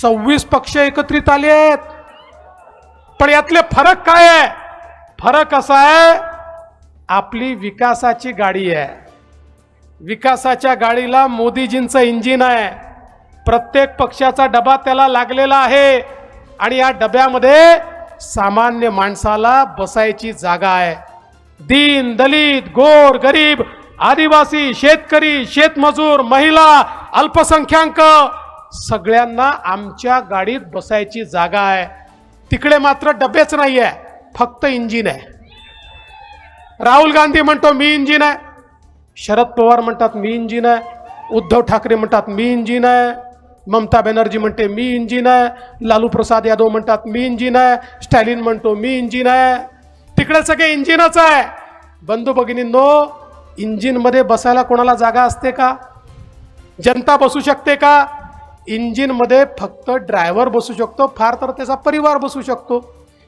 सव्वीस पक्ष एकत्रित आले आहेत. पण यातले फरक काय आहे? फरक असा आहे आपली विकासाची गाडी आहे. विकासाच्या गाडीला मोदीजींचं इंजिन आहे. प्रत्येक पक्षाचा डबा त्याला लागलेला आहे आणि या डब्यामध्ये सामान्य माणसाला बसायची जागा आहे. दीन दलित गोर गरीब आदिवासी शेतकरी शेतमजूर महिला अल्पसंख्याक सगळ्यांना आमच्या गाडीत बसायची जागा आहे. तिकडे मात्र डबेच नाही आहे फक्त इंजिन आहे. राहुल गांधी म्हणतो मी इंजिन आहे. शरद पवार म्हणतात मी इंजिन आहे. उद्धव ठाकरे म्हणतात मी इंजिन आहे. ममता बॅनर्जी म्हणते मी इंजिन आहे. लालू प्रसाद यादव म्हणतात मी इंजिन आहे. स्टॅलिन म्हणतो मी इंजिन आहे. तिकडे सगळे इंजिनच आहे. बंधू भगिनींनो इंजिनमध्ये बसायला कोणाला जागा असते का? जनता बसू शकते का? इंजिनमध्ये फक्त ड्रायव्हर बसू शकतो फार तर त्याचा परिवार बसू शकतो.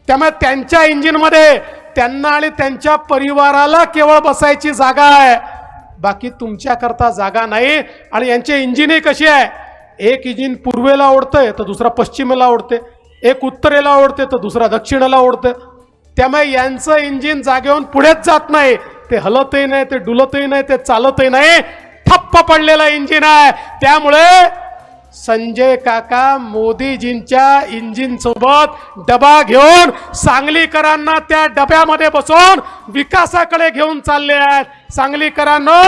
त्यामुळे त्यांच्या इंजिनमध्ये त्यांना आणि त्यांच्या परिवाराला केवळ बसायची जागा आहे. बाकी तुमच्याकरता जागा नाही आणि यांचे इंजिनही कशी आहे? एक इंजिन पूर्वेला ओढतंय तर दुसरा पश्चिमेला ओढते एक उत्तरेला ओढते तर दुसरा दक्षिणेला ओढते त्यामुळे यांचं इंजिन जागेहून पुढेच जात नाही. ते हलतही नाही ते डुलतही नाही ते चालतही नाही. ठप्प पडलेलं इंजिन आहे. त्यामुळे संजय काका मोदीजींच्या इंजिन सोबत डबा घेऊन सांगलीकरांना त्या डब्यामध्ये बसून विकासाकडे घेऊन चालले आहेत. सांगलीकरांनो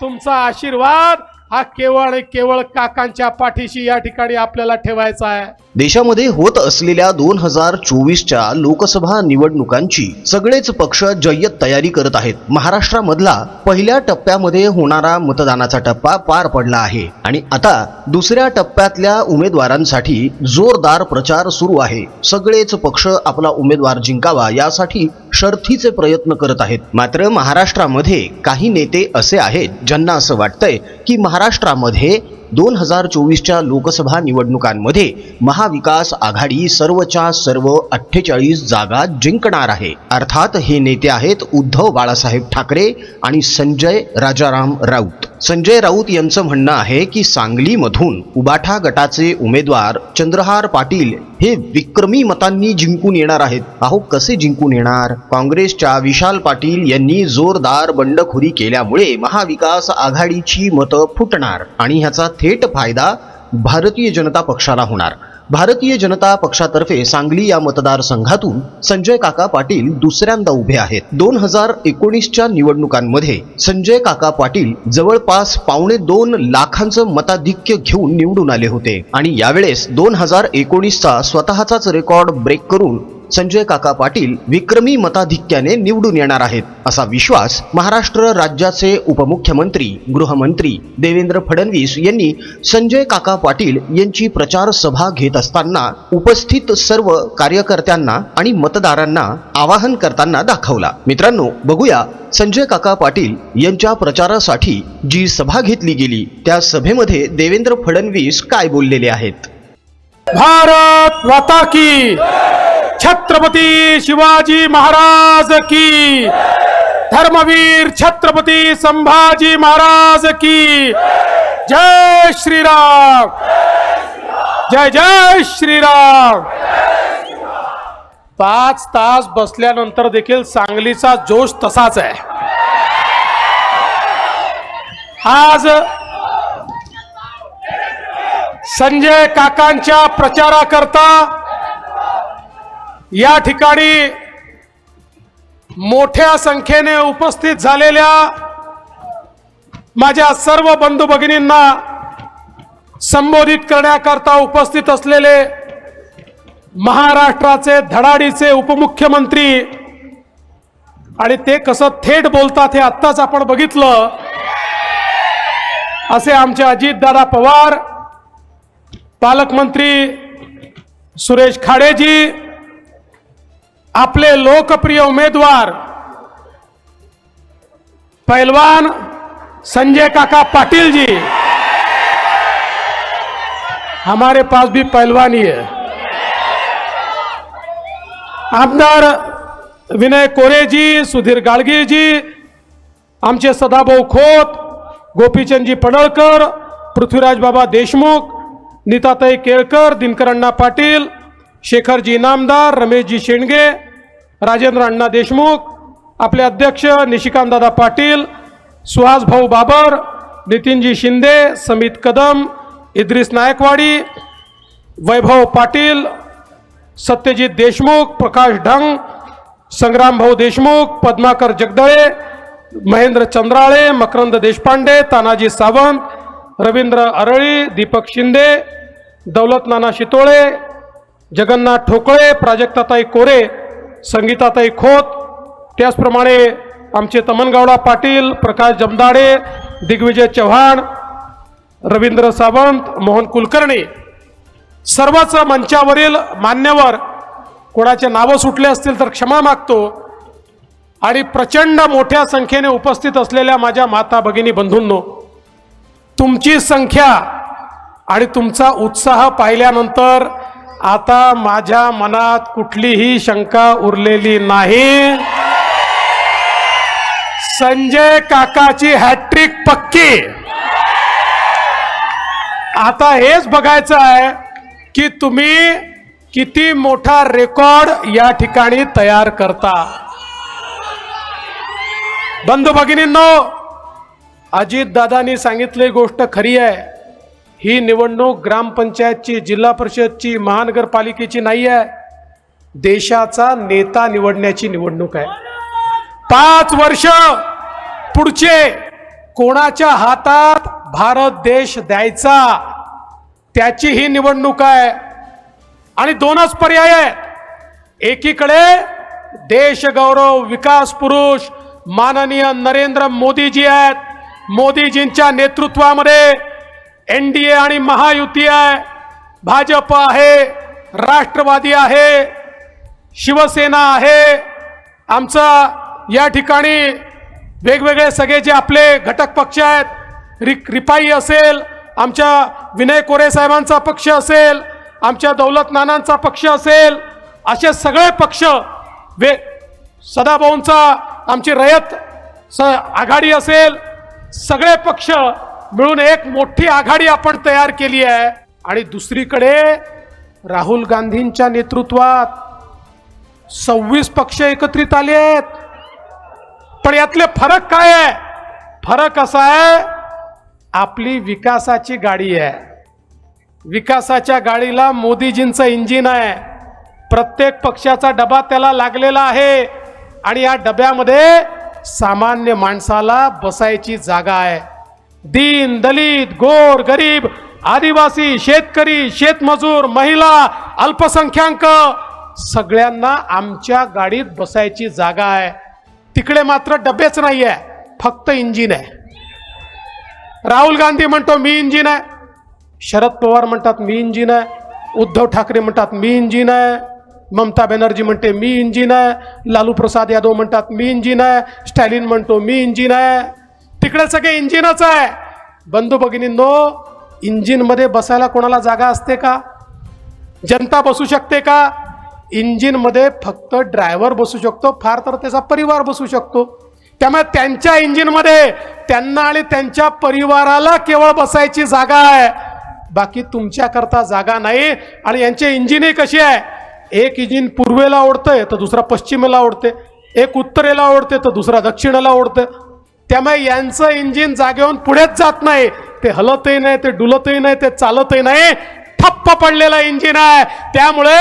तुमचा आशीर्वाद हा केवळ आणि केवळ काकांच्या पाठीशी या ठिकाणी आपल्याला ठेवायचा आहे. देशामध्ये होत असलेल्या दोन हजार चोवीसच्या लोकसभा निवडणुकांची सगळेच पक्ष जय्यत तयारी करत आहेत. महाराष्ट्रामधला पहिल्या टप्प्यामध्ये होणारा मतदानाचा टप्पा पार पडला आहे. आणि आता दुसऱ्या टप्प्यातल्या उमेदवारांसाठी जोरदार प्रचार सुरू आहे. सगळेच पक्ष आपला उमेदवार जिंकावा यासाठी शर्थीचे प्रयत्न करत आहेत. मात्र महाराष्ट्रामध्ये काही नेते असे आहेत ज्यांना असं वाटतंय की महाराष्ट्रामध्ये दोन हजार चोवीसच्या लोकसभा निवडणुकांमध्ये महाविकास आघाडी सर्वच्या सर्व अठ्ठेचाळीस जागा जिंकणार आहे. अर्थात हे नेते आहेत उद्धव बाळासाहेब ठाकरे आणि संजय राजाराम राऊत. संजय राऊत यांचं म्हणणं आहे की सांगलीमधून उबाठा गटाचे उमेदवार चंद्रहार पाटील हे विक्रमी मतांनी जिंकून येणार आहेत. अहो कसे जिंकून येणार? काँग्रेसच्या विशाल पाटील यांनी जोरदार बंडखोरी केल्यामुळे महाविकास आघाडीची मतं फुटणार आणि ह्याचा थेट फायदा भारतीय जनता पक्षाला होणार. भारतीय जनता पक्षातर्फे सांगली या मतदारसंघातून संजय काका पाटील दुसऱ्यांदा उभे आहेत. दोन हजार एकोणीसच्या निवडणुकांमध्ये संजय काका पाटील जवळपास पावणे दोन लाखांचं मताधिक्य घेऊन निवडून आले होते. आणि यावेळेस दोन हजार एकोणीसचा स्वतःचाच रेकॉर्ड ब्रेक करून संजय काका पाटील विक्रमी मताधिक्याने निवडून येणार आहेत असा विश्वास महाराष्ट्र राज्याचे उपमुख्यमंत्री गृहमंत्री देवेंद्र फडणवीस यांनी संजय काका पाटील यांची प्रचार सभा घेत असताना उपस्थित सर्व कार्यकर्त्यांना आणि मतदारांना आवाहन करताना दाखवला. मित्रांनो बघूया संजय काका पाटील यांच्या प्रचारासाठी जी सभा घेतली गेली त्या सभेमध्ये देवेंद्र फडणवीस काय बोललेले आहेत? भारत माता की छत्रपती शिवाजी महाराज की धर्मवीर छत्रपती संभाजी महाराज की जय श्रीराम जय जय श्रीराम. पाच तास बसल्यानंतर देखील सांगलीचा जोश तसाच आहे. आज संजय काकांच्या प्रचाराकरता या ठिकाणी मोठ्या संख्येने उपस्थित झालेल्या माझ्या सर्व बंधू भगिनींना संबोधित करण्याकरता उपस्थित असलेले महाराष्ट्राचे धडाडीचे उपमुख्यमंत्री आणि ते कसं थेट बोलतात हे आत्ताच आपण बघितलं. असे आमचे अजितदादा पवार पालकमंत्री सुरेश खाडेजी आपले लोकप्रिय उमेदवार पैलवान संजय काका पाटिल जी। हमारे पास भी पहलवान ही है। आमदार विनय कोरेजी सुधीर गाडगीजी आमचे सदाभाऊ खोत गोपीचंदजी पडळकर पृथ्वीराज बाबा देशमुख नीताताई केळकर दिनकर अण्णा पाटील शेखरजी इनामदार रमेशजी शेंडगे राजेंद्र अण्णा देशमुख आपले अध्यक्ष निशिकांतदादा पाटील सुहासभाऊ बाबर नितीनजी शिंदे समित कदम इद्रिस नायकवाडी वैभव पाटील सत्यजित देशमुख प्रकाश ढंग संग्रामभाऊ देशमुख पद्माकर जगदळे महेंद्र चंद्राळे मकरंद देशपांडे तानाजी सावंत रवींद्र अरळी दीपक शिंदे दौलत नाना शितोळे जगन्नाथ ठोकळे प्राजक्ताताई कोरे संगीताताई खोत त्याचप्रमाणे आमचे तमनगावडा पाटील प्रकाश जमदाडे दिग्विजय चव्हाण रवींद्र सावंत मोहन कुलकर्णी. सर्वच मंचावरील मान्यवर कोणाचे नावं सुटले असतील तर क्षमा मागतो. आणि प्रचंड मोठ्या संख्येने उपस्थित असलेल्या माझ्या माता भगिनी बंधूंनो तुमची संख्या आणि तुमचा उत्साह पाहिल्यानंतर आता माझ्या मनात कुठलीही शंका उरलेली नाही. संजय काकाची हॅट्रिक पक्की. आता हेच बघायचं आहे की तुम्ही किती मोठा रेकॉर्ड या ठिकाणी तयार करता. बंधू भगिनींनो अजित दादानी सांगितली गोष्ट खरी आहे. ही निवडणूक ग्रामपंचायतची जिल्हा परिषदची महानगरपालिकेची नाही आहे देशाचा नेता निवडण्याची निवडणूक आहे. पाच वर्ष पुढचे कोणाच्या हातात भारत देश द्यायचा त्याची ही निवडणूक आहे. आणि दोनच पर्याय आहेत एकीकडे देशगौरव विकास पुरुष माननीय नरेंद्र मोदीजी आहेत. मोदीजींच्या नेतृत्वामध्ये एन डी ए आणि महायुती आहे भाजप आहे राष्ट्रवादी आहे शिवसेना आहे. आमचा या ठिकाणी वेगवेगळे सगळे जे आपले घटक पक्ष आहेत रि रिपाई असेल आमच्या विनय कोरे साहेबांचा पक्ष असेल आमच्या दौलत नानांचा पक्ष असेल असे सगळे पक्ष वे सदाभाऊंचा आमची रयत स आघाडी असेल सगळे पक्ष मिळून एक मोठी आघाडी आपण तयार केली आहे. आणि दुसरीकडे राहुल गांधींच्या नेतृत्वात सव्वीस पक्ष एकत्रित आले आहेत. पण यातले फरक काय आहे? फरक असा आहे आपली विकासाची गाडी आहे. विकासाच्या गाडीला मोदीजींचं इंजिन आहे. प्रत्येक पक्षाचा डबा त्याला लागलेला आहे. आणि या डब्यामध्ये सामान्य माणसाला बसायची जागा आहे. दीन दलित गोर गरीब आदिवासी शेतकरी शेतमजूर महिला अल्पसंख्याक सगळ्यांना आमच्या गाडीत बसायची जागा आहे. तिकडे मात्र डबेच नाही आहे फक्त इंजिन आहे. राहुल गांधी म्हणतो मी इंजिन आहे. शरद पवार म्हणतात मी इंजिन आहे. उद्धव ठाकरे म्हणतात मी इंजिन आहे. ममता बॅनर्जी म्हणते मी इंजिन आहे. लालू प्रसाद यादव म्हणतात मी इंजिन आहे. स्टॅलिन म्हणतो मी इंजिन आहे. तिकडे सगळे इंजिनच आहे. बंधू भगिनींनो इंजिनमध्ये बसायला कोणाला जागा असते का? जनता बसू शकते का? इंजिनमध्ये फक्त ड्रायव्हर बसू शकतो फार तर त्याचा परिवार बसू शकतो. त्यामुळे त्यांच्या इंजिनमध्ये त्यांना आणि त्यांच्या परिवाराला केवळ बसायची जागा आहे. बाकी तुमच्याकरता जागा नाही आणि यांचे इंजिनही कशी आहे? एक इंजिन पूर्वेला ओढतंय तर दुसरा पश्चिमेला ओढते एक उत्तरेला ओढते तर दुसरा दक्षिणेला ओढते त्यामुळे यांचं इंजिन जागेहून पुढेच जात नाही. ते हलतही नाही ते डुलतही नाही ते चालतही नाही. ठप्प पडलेलं इंजिन आहे. त्यामुळे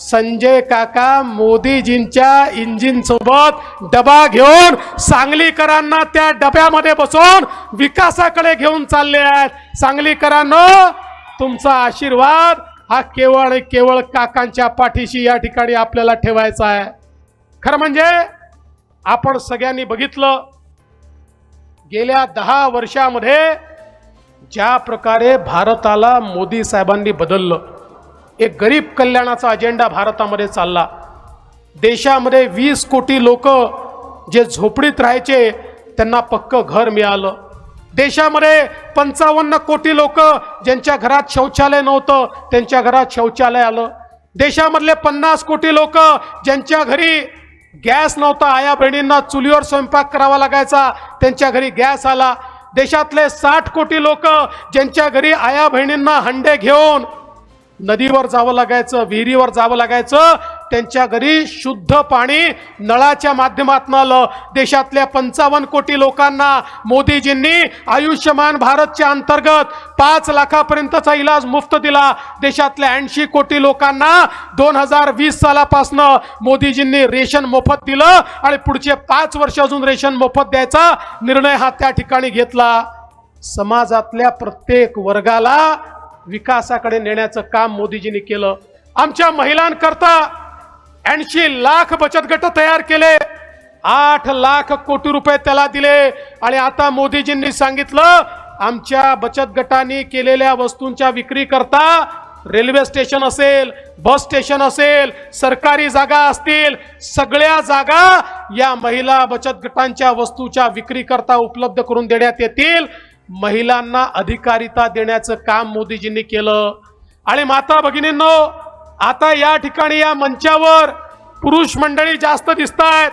संजय काका मोदीजींच्या इंजिन सोबत डबा घेऊन सांगलीकरांना त्या डब्यामध्ये बसून विकासाकडे घेऊन चालले आहेत. सांगलीकरांनो तुमचा आशीर्वाद हा केवळ आणि केवळ काकांच्या पाठीशी या ठिकाणी आपल्याला ठेवायचा आहे. खरं म्हणजे आपण सगळ्यांनी बघितलं गेल्या दहा वर्षामध्ये ज्या प्रकारे भारताला मोदी साहेबांनी बदललं एक गरीब कल्याणाचा अजेंडा भारतामध्ये चालला. देशामध्ये वीस कोटी लोक जे झोपडीत राहायचे त्यांना पक्कं घर मिळालं. देशामध्ये पंचावन्न कोटी लोक ज्यांच्या घरात शौचालय नव्हतं त्यांच्या घरात शौचालय आलं. देशामधले पन्नास कोटी लोक ज्यांच्या घरी गॅस नव्हता. आया बहिणींना चुलीवर स्वयंपाक करावा लागायचा. त्यांच्या घरी गॅस आला. देशातले साठ कोटी लोक ज्यांच्या घरी आया बहिणींना हंडे घेऊन नदीवर जावं लागायचं विहिरीवर जावं लागायचं त्यांच्या घरी शुद्ध पाणी नळाच्या माध्यमातून आलं. देशातल्या पंचावन्न कोटी लोकांना मोदीजींनी आयुष्यमान भारतच्या अंतर्गत पाच लाखापर्यंतचा इलाज मुफ्त दिला. देशातल्या ऐंशी कोटी लोकांना दोन हजार वीस सालापासनं मोदीजींनी रेशन मोफत दिलं आणि पुढचे पाच वर्ष अजून रेशन मोफत द्यायचा निर्णय हा त्या ठिकाणी घेतला. समाजातल्या प्रत्येक वर्गाला विकासाकडे नेण्याचं काम मोदीजींनी केलं. आमच्या महिलांकरता ऐंशी लाख बचत गट तयार केले. आठ लाख कोटी रुपये त्याला दिले. आणि आता मोदीजींनी सांगितलं आमच्या बचत गटांनी केलेल्या वस्तूंच्या विक्री करता रेल्वे स्टेशन असेल बस स्टेशन असेल सरकारी जागा असतील सगळ्या जागा या महिला बचत गटांच्या वस्तूच्या विक्री करता उपलब्ध करून देण्यात येतील. महिलांना अधिकारिता देण्याचं काम मोदीजींनी केलं. आणि माता भगिनींनो आता या ठिकाणी या मंचावर पुरुष मंडळी जास्त दिसत आहेत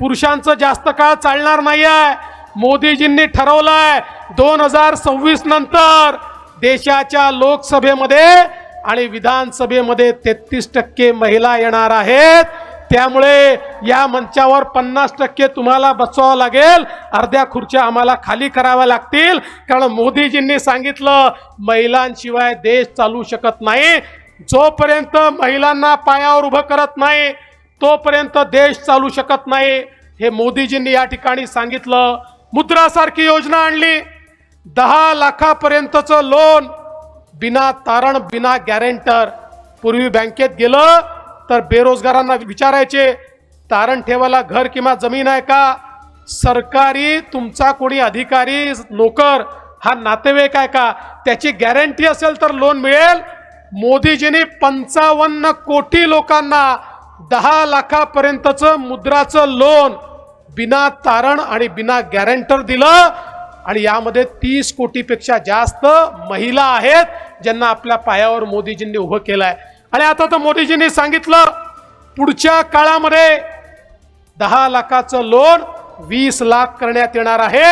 पुरुषांचं जास्त काळ चालणार नाही आहे मोदीजींनी ठरवलंय दोन हजार सव्वीस नंतर देशाच्या लोकसभेमध्ये आणि विधानसभेमध्ये तेहतीस टक्के महिला येणार आहेत. त्यामुळे या मंचावर पन्नास टक्के तुम्हाला बसवावं लागेल. अर्ध्या खुर्च्या आम्हाला खाली कराव्या लागतील. कारण मोदीजींनी सांगितलं महिलांशिवाय देश चालू शकत नाही. जोपर्यंत महिलांना पायावर उभं करत नाही तोपर्यंत देश चालू शकत नाही. हे मोदीजींनी या ठिकाणी सांगितलं. मुद्रासारखी योजना आणली. दहा लाखापर्यंतचं लोन बिना तारण बिना गॅरेंटर पूर्वी बँकेत गेलं तर बेरोजगारांना विचारायचे तारण ठेवायला घर किंवा जमीन आहे का? सरकारी तुमचा कोणी अधिकारी नोकर हा नातेवाईक आहे का? त्याची गॅरंटी असेल तर लोन मिळेल मोदीजींनी पंचावन्न कोटी लोकांना दहा लाखापर्यंतचं मुद्राचं लोन बिना तारण आणि बिना गॅरंटर दिलं. आणि यामध्ये तीस कोटीपेक्षा जास्त महिला आहेत ज्यांना आपल्या पायावर मोदीजींनी उभं केलं आहे आणि आता तर मोदीजींनी सांगितलं पुढच्या काळामध्ये दहा लाखाचं लोन वीस लाख करण्यात येणार आहे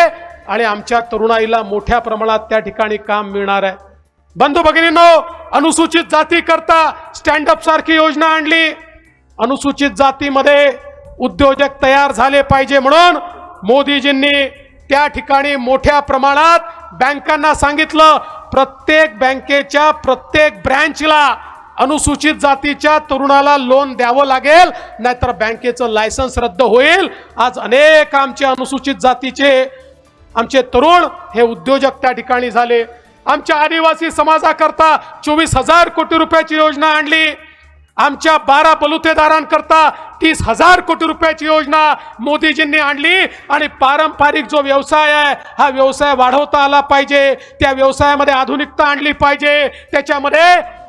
आणि आमच्या तरुणाईला मोठ्या प्रमाणात त्या ठिकाणी काम मिळणार आहे. बंधू भगिनींनो अनुसूचित जाती करता स्टँड अप सारखी योजना आणली. अनुसूचित जातीमध्ये उद्योजक तयार झाले पाहिजे म्हणून मोदीजींनी त्या ठिकाणी मोठ्या प्रमाणात बँकांना सांगितलं प्रत्येक बँकेच्या प्रत्येक ब्रँचला अनुसूचित जातीच्या तरुणाला लोन द्यावं लागेल नाहीतर बँकेचं लायसन्स रद्द होईल. आज अनेक आमचे अनुसूचित जातीचे आमचे तरुण हे उद्योजक त्या ठिकाणी झाले. आमच्या आदिवासी समाजाकरता चोवीस हजार कोटी रुपयाची योजना आणली. आमच्या बारा बलुतेदारांकरता तीस हजार कोटी रुपयाची योजना मोदीजींनी आणली आणि पारंपरिक जो व्यवसाय आहे हा व्यवसाय वाढवता आला पाहिजे. त्या व्यवसायामध्ये आधुनिकता आणली पाहिजे. त्याच्यामध्ये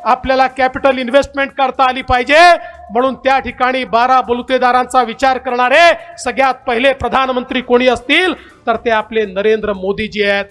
आपल्याला कॅपिटल इन्व्हेस्टमेंट करता आली पाहिजे. म्हणून त्या ठिकाणी बारा बलुतेदारांचा विचार करणारे सगळ्यात पहिले प्रधानमंत्री कोणी असतील? तर ते आपले नरेंद्र मोदीजी आहेत.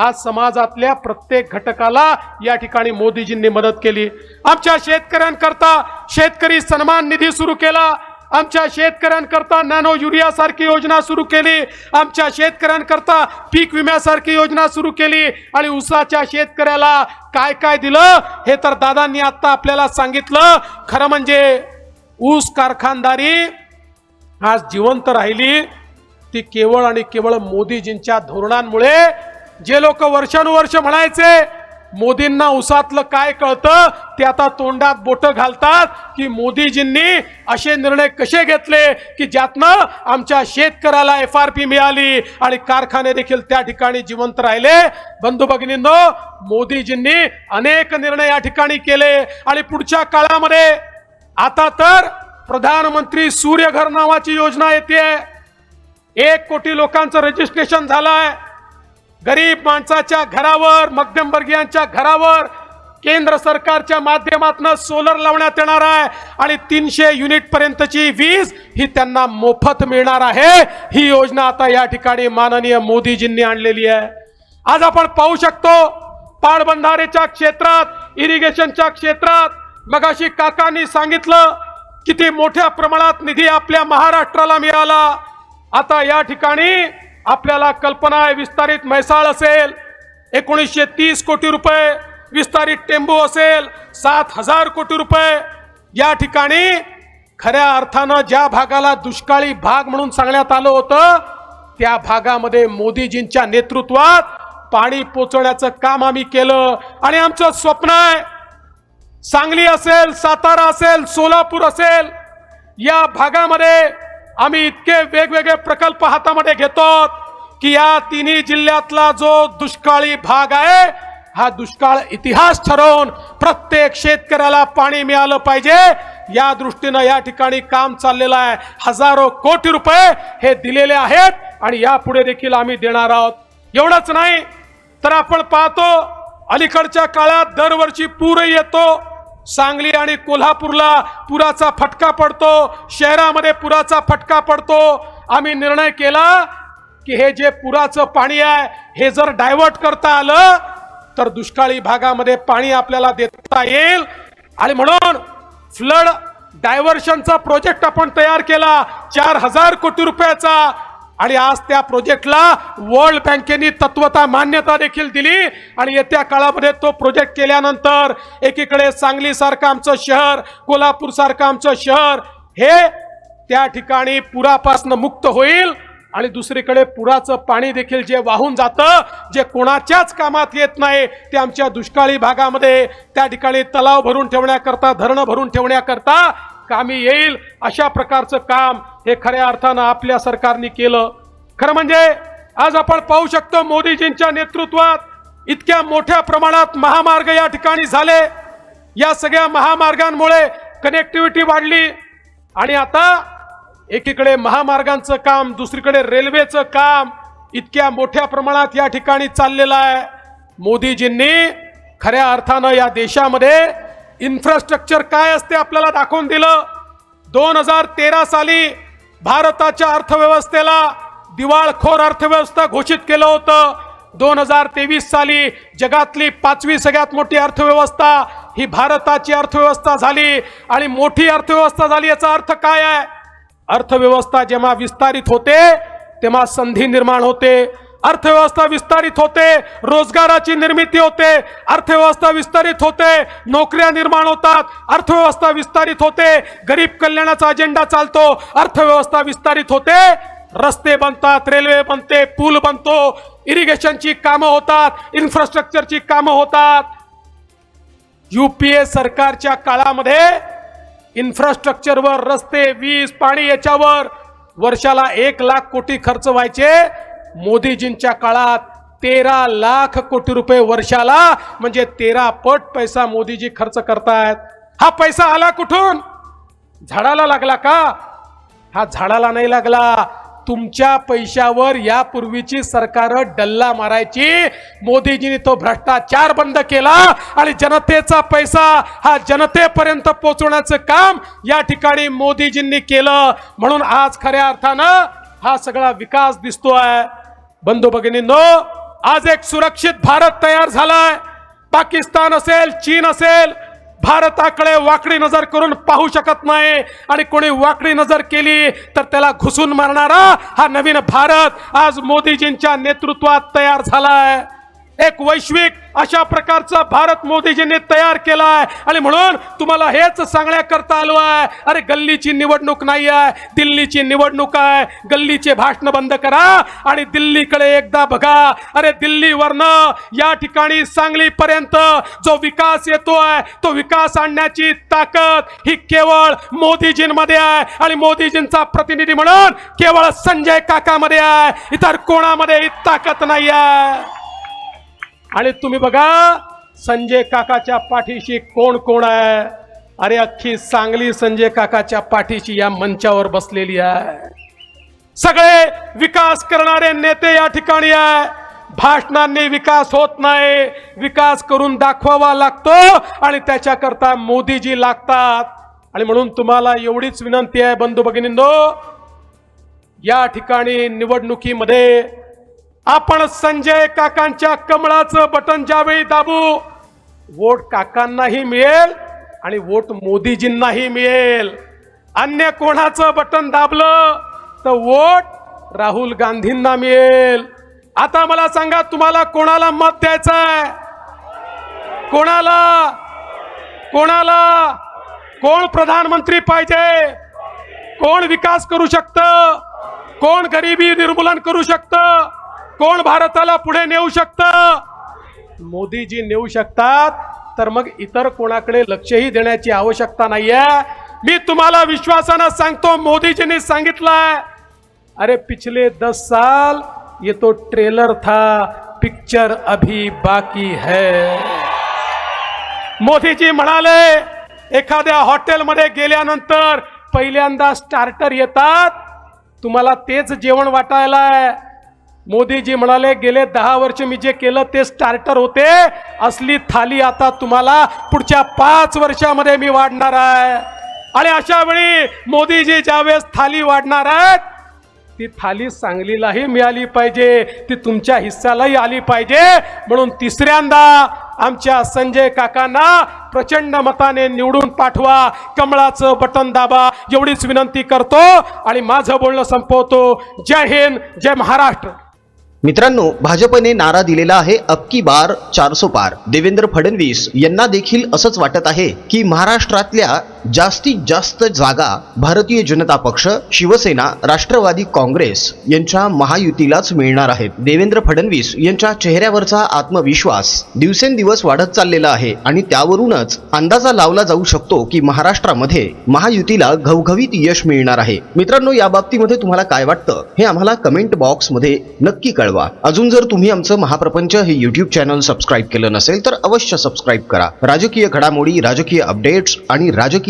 आज समाजातल्या प्रत्येक घटकाला या ठिकाणी मोदीजींनी मदत केली. आमच्या शेतकऱ्यांकरता शेतकरी सन्मान निधी सुरू केला. आमच्या शेतकऱ्यांकरता नॅनो युरिया सारखी योजना सुरू केली. आमच्या शेतकऱ्यांकरता पीक विम्यासारखी योजना सुरू केली. आणि ऊसाच्या शेतकऱ्याला काय काय दिलं हे तर दादांनी आत्ता आपल्याला सांगितलं. खरं म्हणजे ऊस कारखानदारी आज जिवंत राहिली. ती केवळ आणि केवळ मोदीजींच्या धोरणांमुळे जे लोक वर्षानुवर्ष म्हणायचे मोदींना उसातलं काय कळतं ते आता तोंडात बोट घालतात की मोदीजींनी असे निर्णय कसे घेतले की ज्यातनं आमच्या शेतकऱ्याला एफ आर पी मिळाली आणि कारखाने देखील त्या ठिकाणी जिवंत राहिले. बंधू भगिनींनो मोदीजींनी अनेक निर्णय या ठिकाणी केले आणि पुढच्या काळामध्ये आता तर प्रधानमंत्री सूर्यघर नावाची योजना येते एक कोटी लोकांचं रजिस्ट्रेशन झालं आहे गरीब माणसाच्या घरावर मध्यमवर्गीयांच्या घरावर केंद्र सरकारच्या माध्यमातून सोलर लावण्यात येणार आहे आणि तीनशे युनिट पर्यंतची वीज ही त्यांना मोफत मिळणार आहे. ही योजना आता या ठिकाणी माननीय मोदीजींनी आणलेली आहे. आज आपण पाहू शकतो पाटबंधारेच्या क्षेत्रात इरिगेशनच्या क्षेत्रात मगाशी काकांनी सांगितलं किती मोठ्या प्रमाणात निधी आपल्या महाराष्ट्राला मिळाला. आता या ठिकाणी आपल्याला कल्पना आहे विस्तारित म्हैसाळ असेल एकोणीसशे तीस कोटी रुपये विस्तारित टेंबू असेल सात हजार कोटी रुपये. या ठिकाणी खऱ्या अर्थानं ज्या भागाला दुष्काळी भाग म्हणून सांगण्यात आलं होतं त्या भागामध्ये मोदीजींच्या नेतृत्वात पाणी पोचवण्याचं काम आम्ही केलं. आणि आमचं स्वप्न आहे सांगली असेल सातारा असेल सोलापूर असेल या भागामध्ये आम्ही इतके वेगवेगळे प्रकल्प हातामध्ये घेतो की या तिन्ही जिल्ह्यातला जो दुष्काळी भाग आहे हा दुष्काळ इतिहास ठरवून प्रत्येक शेतकऱ्याला पाणी मिळालं पाहिजे. या दृष्टीनं या ठिकाणी काम चाललेलं आहे. हजारो कोटी रुपये हे दिलेले आहेत आणि यापुढे देखील आम्ही देणार आहोत. एवढंच नाही तर आपण पाहतो अलीकडच्या काळात दरवर्षी पूर येतो. सांगली आणि कोल्हापूरला पुराचा फटका पडतो. शहरामध्ये पुराचा फटका पडतो. आम्ही निर्णय केला की हे जे पुराचं पाणी आहे हे जर डायव्हर्ट करता आलं तर दुष्काळी भागामध्ये पाणी आपल्याला देता येईल. आणि म्हणून फ्लड डायव्हर्शनचा प्रोजेक्ट आपण तयार केला चार हजार कोटी रुपयाचा. आणि आज त्या प्रोजेक्टला वर्ल्ड बँकेने तत्वता मान्यता देखील दिली. आणि येत्या काळामध्ये तो प्रोजेक्ट केल्यानंतर एकीकडे सांगली सारखं आमचं शहर कोल्हापूर सारखं आमचं शहर हे त्या ठिकाणी पुरापासनं मुक्त होईल. आणि दुसरीकडे पुराचं पाणी देखील जे वाहून जातं जे कोणाच्याच कामात येत नाही ते आमच्या दुष्काळी भागामध्ये त्या ठिकाणी तलाव भरून ठेवण्याकरता धरणं भरून ठेवण्याकरता कामी येईल. अशा प्रकारचं काम हे खऱ्या अर्थानं आपल्या सरकारने केलं. खरं म्हणजे आज आपण पाहू शकतो मोदीजींच्या नेतृत्वात इतक्या मोठ्या प्रमाणात महामार्ग या ठिकाणी झाले. या सगळ्या महामार्गांमुळे कनेक्टिव्हिटी वाढली. आणि आता एकीकडे महामार्गांचं काम दुसरीकडे रेल्वेचं काम इतक्या मोठ्या प्रमाणात या ठिकाणी चाललेलं आहे. मोदीजींनी खऱ्या अर्थानं या देशामध्ये इन्फ्रास्ट्रक्चर काय असते आपल्याला दाखवून दिलं. दोन हजार तेरा साली भारताच्या अर्थव्यवस्थेला दिवाळखोर अर्थव्यवस्था घोषित केलं होतं. दोन हजार तेवीस साली जगातली पाचवी सगळ्यात मोठी अर्थव्यवस्था ही भारताची अर्थव्यवस्था झाली आणि मोठी अर्थव्यवस्था झाली याचा अर्थ काय आहे? अर्थव्यवस्था जेव्हा विस्तारित होते तेव्हा संधी निर्माण होते. अर्थव्यवस्था विस्तारित होते रोजगाराची निर्मिती होते. अर्थव्यवस्था विस्तारित होते नोकऱ्या निर्माण होतात. अर्थव्यवस्था विस्तारित होते गरीब कल्याणाचा अजेंडा चालतो. अर्थव्यवस्था विस्तारित होते रस्ते बनतात रेल्वे बनते पूल बनतो. इरिगेशनची कामं होतात इन्फ्रास्ट्रक्चरची कामं होतात. युपीए सरकारच्या काळामध्ये इन्फ्रास्ट्रक्चरवर रस्ते वीज पाणी याच्यावर वर्षाला एक लाख कोटी खर्च व्हायचे. मोदीजींच्या काळात तेरा लाख कोटी रुपये वर्षाला म्हणजे तेरा पट पैसा मोदीजी खर्च करतायत. हा पैसा आला कुठून? झाडाला लागला का? हा झाडाला नाही लागला. तुमच्या पैशावर यापूर्वीची सरकार डल्ला मारायची. मोदीजींनी तो भ्रष्टाचार बंद केला आणि जनतेचा पैसा हा जनतेपर्यंत पोहोचवण्याचं काम या ठिकाणी मोदीजींनी केलं. म्हणून आज खऱ्या अर्थानं हा सगळा विकास दिसतोय. बंधू भगिनींनो आज एक सुरक्षित भारत तयार झालाय. पाकिस्तान असेल चीन असेल भारताकडे वाकडी नजर करून पाहू शकत नाही. आणि कोणी वाकडी नजर केली तर त्याला घुसून मारणारा हा नवीन भारत आज मोदीजींच्या नेतृत्वात तयार झालाय. एक वैश्विक अशा प्रकारचा भारत मोदीजींनी तयार केलाय. आणि म्हणून तुम्हाला हेच सांगण्याकरता आलो आहे. अरे गल्लीची निवडणूक नाही आहे दिल्लीची निवडणूक आहे. गल्लीचे भाषण बंद करा आणि दिल्लीकडे एकदा बघा. अरे दिल्लीवरनं या ठिकाणी सांगलीपर्यंत जो विकास येतो आहे तो विकास आणण्याची ताकद ही केवळ मोदीजींमध्ये आहे. आणि मोदीजींचा प्रतिनिधी म्हणून केवळ संजय काकामध्ये आहे. इतर कोणामध्ये ही ताकद नाही आहे आणि तुम्ही बघा संजय काकाच्या पाठीशी कोण कोण आहे? अरे अख्खी सांगली संजय काकाच्या पाठीशी या मंचावर बसलेली आहे. सगळे विकास करणारे नेते या ठिकाणी आहे. भाषणांनी विकास होत नाही. विकास करून दाखवावा लागतो आणि त्याच्याकरता मोदीजी लागतात. आणि म्हणून तुम्हाला एवढीच विनंती आहे बंधू भगिनींनो. या ठिकाणी निवडणुकीमध्ये आपण संजय काकांच्या कमळाचं बटन ज्यावेळी दाबू वोट काकांनाही मिळेल आणि वोट मोदीजींनाही मिळेल. अन्य कोणाचं बटन दाबलं तर वोट राहुल गांधींना मिळेल. आता मला सांगा तुम्हाला कोणाला मत द्यायचं आहे कोणाला? कोणाला? कोण प्रधानमंत्री पाहिजे? कोण विकास करू शकतं? कोण गरिबी निर्मूलन करू शकतं? कोण भारताला पुढे नेऊ शकतं? मोदीजी नेऊ शकतात तर मग इतर कोणाकडे लक्षही देण्याची आवश्यकता नाहीये. मी तुम्हाला विश्वासानं सांगतो मोदीजींनी सांगितलंय अरे पिछले दस साल ये तो ट्रेलर था पिक्चर अभी बाकी है। मोदीजी म्हणाले एखाद्या हॉटेलमध्ये गेल्यानंतर पहिल्यांदा स्टार्टर येतात तुम्हाला तेच जेवण वाटायलाय. मोदीजी म्हणाले गेले दहा वर्ष मी जे केलं ते स्टार्टर होते. असली थाली आता तुम्हाला पुढच्या पाच वर्षामध्ये मी वाढणार आहे. आणि अशा वेळी मोदीजी ज्यावेळेस थाली वाढणार आहेत ती थाली सांगलीलाही मिळाली पाहिजे ती तुमच्या हिस्सालाही आली पाहिजे. म्हणून तिसऱ्यांदा आमच्या संजय काकांना प्रचंड मताने निवडून पाठवा. कमळाचं बटन दाबा एवढीच विनंती करतो. आणि माझं बोलणं संपवतो. जय हिंद जय महाराष्ट्र. मित्रांनो भाजपने नारा दिलेला आहे अक्की बार चारसो पार. देवेंद्र फडणवीस यांना देखील असंच वाटत आहे की महाराष्ट्रातल्या जास्तीत जास्त जागा भारतीय जनता पक्ष शिवसेना राष्ट्रवादी काँग्रेस यांच्या महायुतीलाच मिळणार आहेत. देवेंद्र फडणवीस यांच्या चेहऱ्यावरचा आत्मविश्वास दिवसेंदिवस वाढत चाललेला आहे आणि त्यावरूनच अंदाजा लावला जाऊ शकतो की महाराष्ट्रामध्ये महायुतीला घवघवीत यश मिळणार आहे. मित्रांनो या बाबतीमध्ये तुम्हाला काय वाटतं हे आम्हाला कमेंट बॉक्समध्ये नक्की कळवा. अजून जर तुम्ही आमचं महाप्रपंच हे युट्यूब चॅनल सबस्क्राईब केलं नसेल तर अवश्य सबस्क्राईब करा. राजकीय घडामोडी राजकीय अपडेट्स आणि राजकीय